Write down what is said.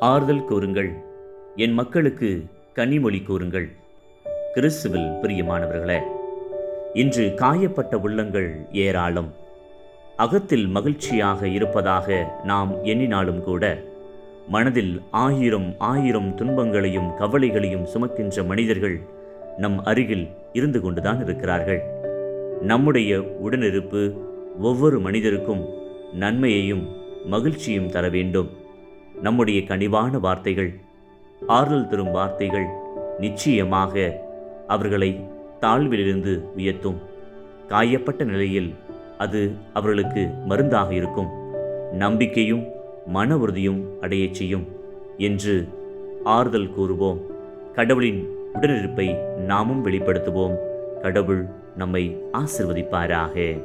ஆறுதல் கூறுங்கள். என் மக்களுக்கு கனிமொழி கூறுங்கள். கிறிஸ்துவில் பிரியமானவர்களே இன்று காயப்பட்ட உள்ளங்கள் ஏராளம். அகத்தில் மகிழ்ச்சியாக இருப்பதாக நாம் எண்ணினாலும் கூட மனதில் ஆயிரம் ஆயிரம் துன்பங்களையும் கவலைகளையும் சுமக்கின்ற மனிதர்கள் நம் அருகில் இருந்து கொண்டுதான் இருக்கிறார்கள். நம்முடைய உடனிருப்பு ஒவ்வொரு மனிதருக்கும் நன்மையையும் மகிழ்ச்சியும் தர வேண்டும். நம்முடைய கனிவான வார்த்தைகள் ஆறுதல் தரும் வார்த்தைகள் நிச்சயமாக அவர்களை தாழ்விலிருந்து உயர்த்தும். காயப்பட்ட நிலையில் அது அவர்களுக்கு மருந்தாக இருக்கும். நம்பிக்கையும் மன உறுதியும் அடையச் செய்யும் என்று ஆறுதல் கூறுவோம். கடவுளின் உடனிருப்பை நாமும் வெளிப்படுத்துவோம். கடவுள் நம்மை ஆசிர்வதிப்பாராக.